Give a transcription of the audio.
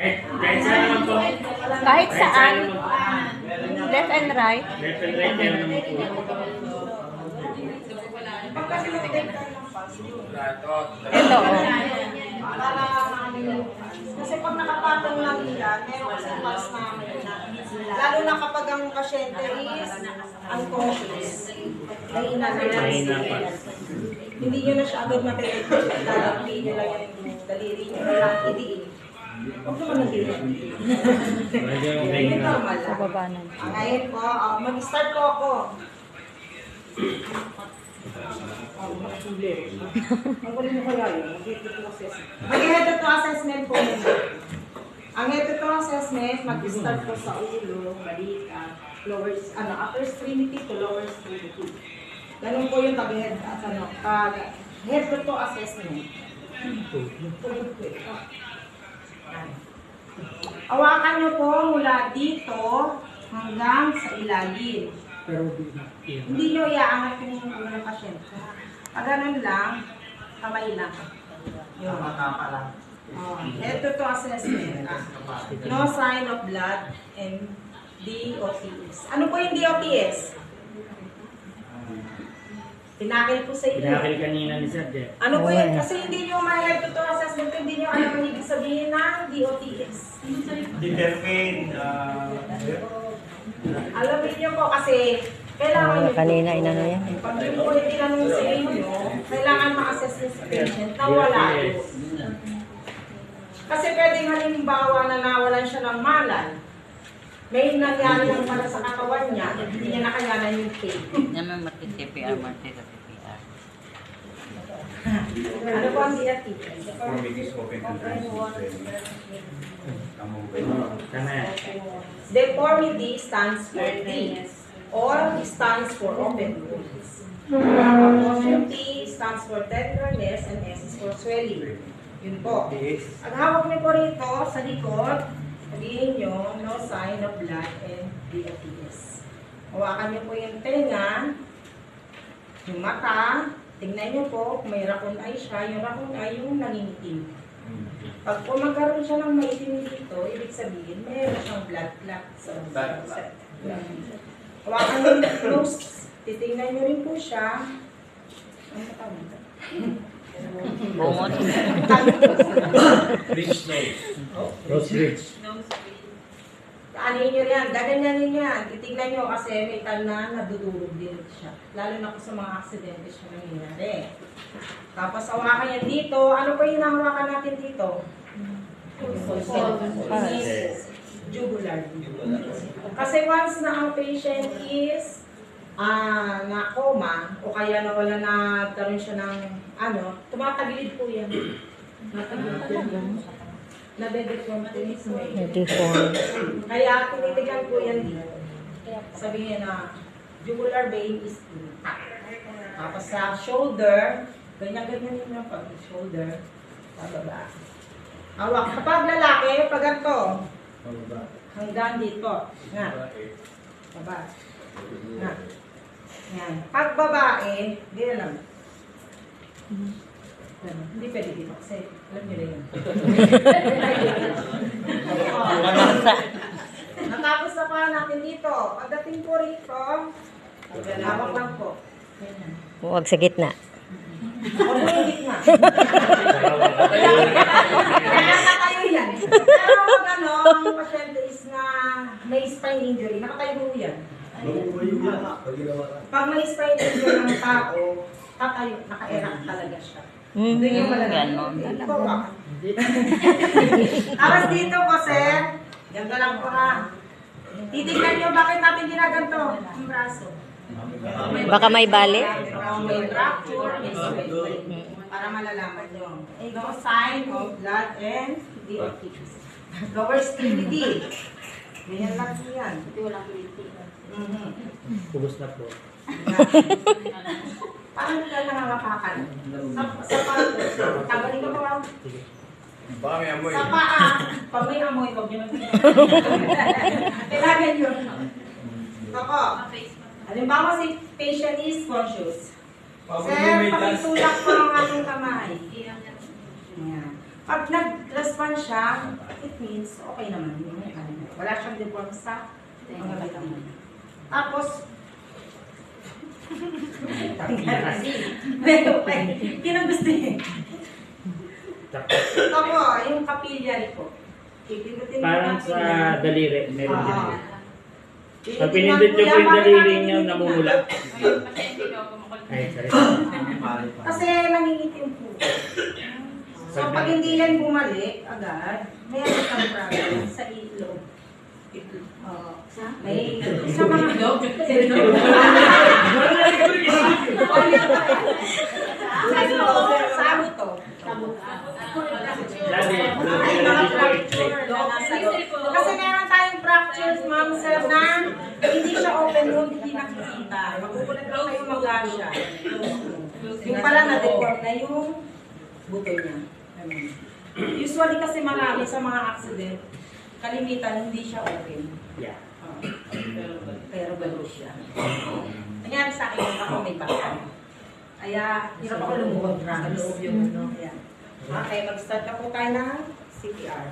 Kahit, kahit saan naman po. Kahit saan, left and right. Left and right, meron naman po. Ito, oh. Kasi pag nakapatong lang nila, meron kasi pass na. Lalo na kapag ang pasyente is unconscious. Nahina na Mahina pa. Hindi nyo na siya agad matitipid. Lalagpin nyo lang yung daliri nyo. Idiin. Sa baba na. Ngayon po, ah, mag-start po ako. Mag-head to assessment. Po. Ang head to assessment, mag-start po sa ulo, balikat, lower, ano, upper extremity to lower extremity. Ganun po yung pag-head, ano, head to assessment. Po ito. Hawakan niyo po mula dito hanggang sa ilalim. Hindi niyo iaangat yung ulo ng pasyente. Pag ganun lang, kamay lang. Yun. Oh, ito to assessment. No sign of blood and DOTS. Ano po yung DOTS? Tinakil po sa inyo. Pinakil kanina ni Sir Jeff. Ano po yun? Kasi hindi nyo ma-head to assessment, hindi nyo alam ang ibig sabihin ng DOTS. Determine, uh, Alamin niyo po kasi kailangan Ah, niyo kanina po- inano yan. Pag yun po yung tinanong sa inyo, kailangan ma-assess niyo sa patient na wala po. Kasi pwedeng halimbawa na nawalan siya ng malay, may nangyari lang pala sa katawan niya, hindi niya nakayanan yung pain. Naman mati-CPR, mati-CPR. Ano po ang Tama yan. Deformity stands for T. Or stands for open wounds. T stands for tenderness and S is for swelling. Yun po. Ang hawak niyo po rito sa likod, sabihin nyo, no sign of blood and DOTS. Hawakan niyo po yung tenga, yung mata, tingnan niyo po, kung may raccoon eye siya, yung raccoon eye yung nangingitim. Pag po magkaroon siya ng maitim dito, ibig sabihin, meron siyang blood clot sa Blood sa Hawakan niyo yung close, titingnan niyo rin po siya. Ano pa tawag? Bungot. Bridge nose. Rose Bridge. Ano nyo yan, gaganyanin yan. Titignan nyo kasi may time na nadudurog din siya. Lalo na kung sa mga aksidente siya nangyayari. Tapos hawakan yan dito. Ano pa yung hawakan natin dito? Is jugular. Kasi once na ang patient is ah na coma o kaya na wala na karoon siya ng ano, tumatagilid po yan. Natagilid. Nadedeform po yung Deform. kaya tinitignan ko yan dito. Sabihin na, jugular vein is in. Tapos sa shoulder, ganyan-ganyan yun yung pag shoulder, pababa. Hawak. Kapag lalaki, pag ganito, hanggang dito. Nga. Baba. Nga. Yan. Pag babae, ganyan lang. Ganun. Hindi pwede dito kasi alam niyo na yun. Natapos na pa natin dito. Pagdating po rito, hawak lang po. Huwag sa gitna. Huwag mo yung gitna. Kaya nakatayo yan. Pero pag ano, ang pasyente is na may spine injury, nakatayo mo yan. Pag may spine injury ng tao, tatayo, naka-erect talaga siya. Yung Mm, malalaki. ganon. Ito ba? Tapos dito po, sir, ganda lang po ha. Titignan nyo bakit natin ginaganto ang braso. Baka may bali? May fracture, may swelling. Para malalaman nyo. No sign of blood and DOTs. Lower extremity. Ganyan lang po yan. Mhm. Kubos na po. Paano ka nangangapakan? Sa, sa paa, tagalin ko pa Baka may amoy. Sa paa, pag may amoy, huwag nyo Kailangan yun. Ako, halimbawa si patient is conscious. Sir, pakitulak po ang ating kamay. Ayan. Pag nag-respond siya, it means okay naman. Wala siyang deform sa mga vitamina. Tapos, Pero, yun ang gusto niya. Tapos, Ito po, yung capillary po. Pipindutin mo parang lang sa daliri, meron din. Oo. Pag pinindot nyo po yung daliri nyo, namumula. Ay, sorry. Kasi nangingitim po. So, pag hindi yan bumalik agad, meron kang problem sa ilog. Oo. May sa mga Sa ano Kasi meron tayong fractures, ma'am, sir, na hindi siya open wound, hindi nakikita. Magugulat lang kayo mag-asya. Yung pala na-deform na yung buto niya. Usually kasi marami sa mga accident, kalimitan hindi siya open. Yeah. Oo. Pero gano'n siya. Sa akin, ako may baka. Kaya, hirap ako lumuhod sa loob yung ano. Ayan. Okay, mag-start na po tayo ng CPR.